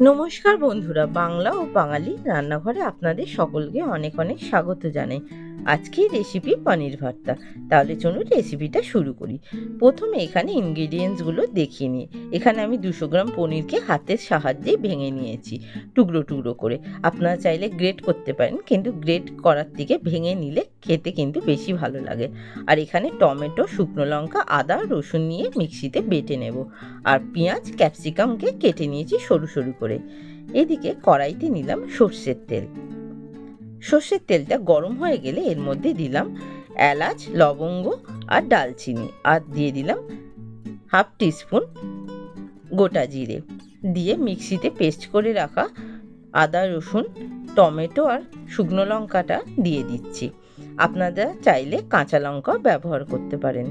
নমস্কার বন্ধুরা বাংলা ও বাঙালি রান্নাঘরে আপনাদের সকলকে অনেক অনেক স্বাগত জানাই। আজকের রেসিপি পনির ভর্তা। তাহলে চলুন রেসিপিটা শুরু করি। প্রথমে এখানে ইনগ্রিডিয়েন্টসগুলো দেখিয়ে নিই। এখানে আমি দুশো গ্রাম পনিরকে হাতের সাহায্যে ভেঙে নিয়েছি, টুকরো টুকরো করে। আপনারা চাইলে গ্রেট করতে পারেন, কিন্তু গ্রেট করার থেকে ভেঙে নিলে খেতে কিন্তু বেশি ভালো লাগে। আর এখানে টমেটো, শুকনো লঙ্কা, আদা, রসুন নিয়ে মিক্সিতে বেটে নেব। আর পেঁয়াজ, ক্যাপসিকামকে কেটে নিয়েছি সরু সরু করে। এদিকে কড়াইতে নিলাম সর্ষের তেল। সর্ষের তেলটা গরম হয়ে গেলে এর মধ্যে দিলাম এলাচ, লবঙ্গ আর ডালচিনি। আর দিয়ে দিলাম হাফ টিস্পুন গোটা জিরে। দিয়ে মিক্সিতে পেস্ট করে রাখা আদা, রসুন, টমেটো আর শুকনো লঙ্কাটা দিয়ে দিচ্ছি। আপনারা চাইলে কাঁচা লঙ্কাও ব্যবহার করতে পারেন।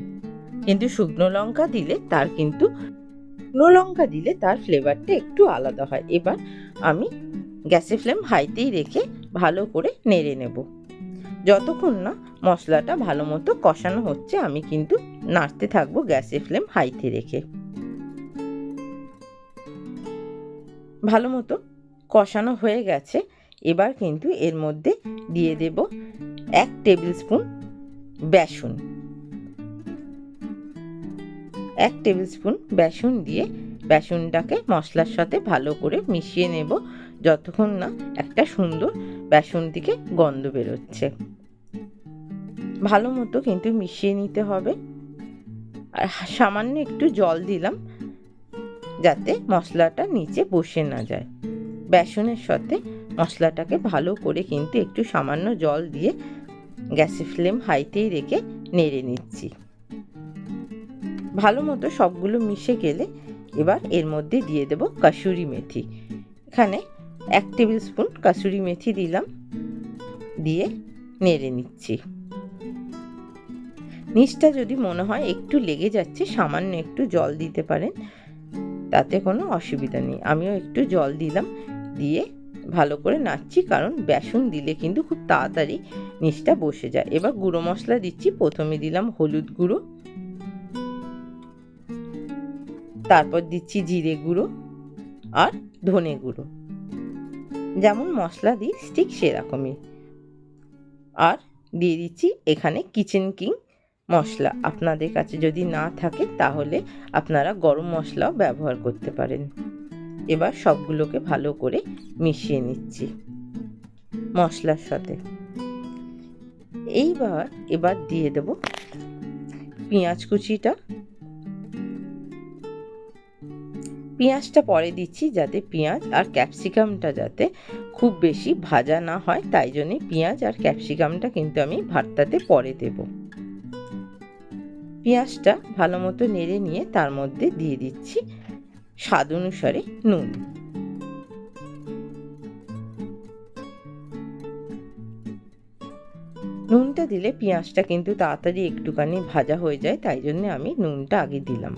কিন্তু শুকনো লঙ্কা দিলে তার কিন্তু শুকনো লঙ্কা দিলে তার ফ্লেভারটা একটু আলাদা হয়। এবার আমি গ্যাসের ফ্লেম হাইতেই রেখে ভালো করে নেড়ে নেব। যতক্ষণ না মশলাটা ভালো মতো কষানো হচ্ছে, আমি কিন্তু নাড়তে থাকব গ্যাসের ফ্লেম হাইতে রেখে। ভালো মতো কষানো হয়ে গেছে। এবার কিন্তু এর মধ্যে দিয়ে দেব এক টেবিল স্পুন বেসন। এক টেবিল স্পুন বেসন দিয়ে বেসনটাকে মশলার সাথে ভালো করে মিশিয়ে নেব। যতক্ষণ না একটা সুন্দর বেসন থেকে গন্ধ বেরোচ্ছে। ভালো মতো কিন্তু মিশিয়ে নিতে হবে। আর সামান্য একটু জল দিলাম যাতে মশলাটা নিচে বসে না যায়। বেসনের সাথে মশলাটাকে ভালো করে কিন্তু একটু সামান্য জল দিয়ে গ্যাসের ফ্লেম হাইতেই রেখে নেড়ে নিচ্ছি। ভালো মতো সবগুলো মিশে গেলে এবার এর মধ্যে দিয়ে দেব কাসুরি মেথি। এখানে এক টেবিল স্পুন কাসুরি মেথি দিলাম, দিয়ে নেড়ে নিচ্ছি। নিচটা যদি মনে হয় একটু লেগে যাচ্ছে, সামান্য একটু জল দিতে পারেন, তাতে কোনো অসুবিধা নেই। আমিও একটু জল দিলাম, দিয়ে ভালো করে নাড়ছি, কারণ বেসন দিলে কিন্তু খুব তাড়াতাড়ি নিচটা বসে যায়। এবার গুঁড়ো মশলা দিচ্ছি, প্রথমে দিলাম হলুদ গুঁড়ো, তারপর দিচ্ছি জিরে গুঁড়ো আর ধনে গুঁড়ো। যেমন মশলা দিই ঠিক সেরকমই। আর দিয়ে দিচ্ছি এখানে কিচেন কিং মশলা। আপনাদের কাছে যদি না থাকে, তাহলে আপনারা গরম মশলাও ব্যবহার করতে পারেন। এবার সবগুলোকে ভালো করে মিশিয়ে নিচ্ছি মশলার সাথে। এইবার, এবার দিয়ে দেব পেঁয়াজ কুচিটা। পেঁয়াজটা পরে দিচ্ছি যাতে পেঁয়াজ আর ক্যাপসিকামটা যাতে খুব বেশি ভাজা না হয়, তাই জন্যে পেঁয়াজ আর ক্যাপসিকামটা কিন্তু আমি ভাতটাতে পরে দেব। পেঁয়াজটা ভালো মতো নেড়ে নিয়ে তার মধ্যে দিয়ে দিচ্ছি স্বাদ অনুসারে নুন। নুনটা দিলে পেঁয়াজটা কিন্তু তাড়াতাড়ি একটুখানি ভাজা হয়ে যায়, তাই জন্য আমি নুনটা আগে দিলাম।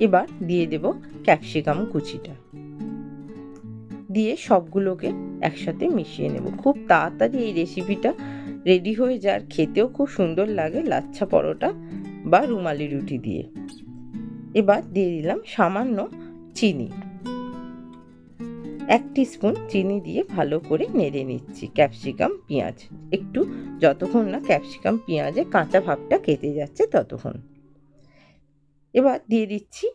এবার দিয়ে দেব ক্যাপসিকাম কুচিটা। দিয়ে সবগুলোকে একসাথে মিশিয়ে নেব। খুব তাড়াতাড়ি এই রেসিপিটা রেডি হয়ে যায় আর খেতেও খুব সুন্দর লাগে লাচ্ছা পরোটা বা রুমালি রুটি দিয়ে। এবার দিয়ে দিলাম সামান্য চিনি। এক স্পুন চিনি দিয়ে ভালো করে নেড়ে নিচ্ছি ক্যাপসিকাম, পেঁয়াজ। একটু যতক্ষণ না ক্যাপসিকাম, পেঁয়াজে কাঁচা ভাবটা কেটে যাচ্ছে ততক্ষণ। এবার দিয়ে দিচ্ছি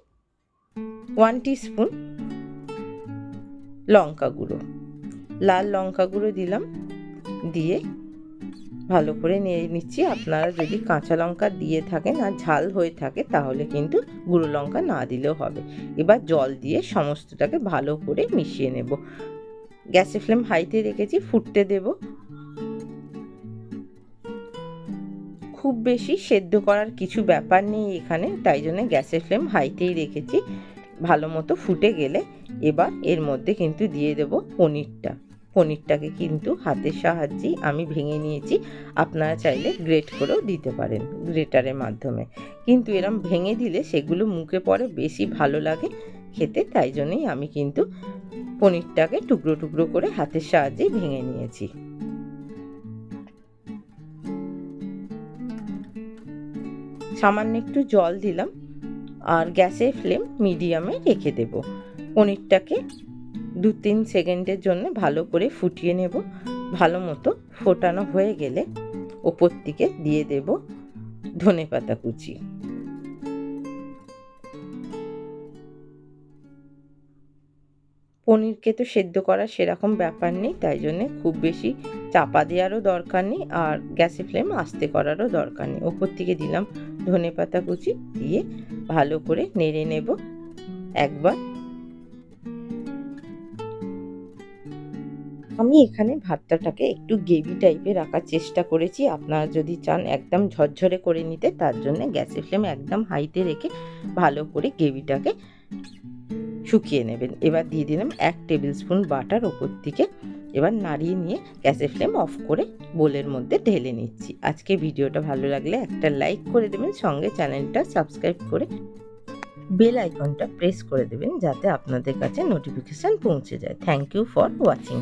ওয়ান স্পুন লঙ্কা গুঁড়ো। লাল লঙ্কা গুঁড়ো দিলাম, দিয়ে ভালো করে নিয়ে নিচ্ছি। আপনারা যদি কাঁচা লঙ্কা দিয়ে থাকেন আর ঝাল হয়ে থাকে, তাহলে কিন্তু গুঁড়ো লঙ্কা না দিলেও হবে। এবার জল দিয়ে সমস্তটাকে ভালো করে মিশিয়ে নেব। গ্যাসের ফ্লেম হাইতে রেখেছি, ফুটতে দেব। খুব বেশি সেদ্ধ করার কিছু ব্যাপার নেই এখানে, তাই জন্য গ্যাসের ফ্লেম হাইতেই রেখেছি। ভালো মতো ফুটে গেলে এবার এর মধ্যে কিন্তু দিয়ে দেব পনিরটা। পনিরটাকে কিন্তু হাতের সাহায্যেই আমি ভেঙে নিয়েছি, আপনারা চাইলে গ্রেট করেও দিতে পারেন গ্রেটারের মাধ্যমে। কিন্তু এরম ভেঙে দিলে সেগুলো মুখে পড়ে বেশি ভালো লাগে খেতে, তাই জন্যই আমি কিন্তু পনিরটাকে টুকরো টুকরো করে হাতের সাহায্যেই ভেঙে নিয়েছি। সামান্য একটু জল দিলাম আর গ্যাসের ফ্লেম মিডিয়ামে রেখে দেব। পনিরটাকে দু তিন সেকেন্ডের জন্য ভালো করে ফুটিয়ে নেব। ভালো মতো ফোটানো হয়ে গেলে ওপর থেকে দিয়ে দেব ধনে পাতা কুচি। পনিরকে তো সেদ্ধ করার সেরকম ব্যাপার নেই, তাই জন্যে খুব বেশি চাপা দেওয়ারও দরকার নেই আর গ্যাসে ফ্লেম আস্তে করারও দরকার নেই। ওপর থেকে দিলাম ধনে পাতা কুচি দিয়ে ভালো করে নেড়ে নেব একবার। আমি এখানে ভাতটাটাকে একটু গ্রেভি টাইপের রাখার চেষ্টা করেছি। আপনারা যদি চান একদম ঝরঝরে করে নিতে, তার জন্য গ্যাসের ফ্লেম একদম হাইতে রেখে ভালো করে গ্রেভিটাকে শুকিয়ে নেবেন। এবার দিয়ে দিলাম এক টেবিল স্পুন বাটার ওপর থেকে এবার নাড়িয়ে নিয়ে গ্যাসের ফ্লেম অফ করে বোলের মধ্যে ঢেলে নিচ্ছি। আজকে ভিডিওটা ভালো লাগলে একটা লাইক করে দেবেন, সঙ্গে চ্যানেলটা সাবস্ক্রাইব করে বেল আইকনটা প্রেস করে দেবেন, যাতে আপনাদের কাছে নোটিফিকেশান পৌঁছে যায়। Thank you for watching.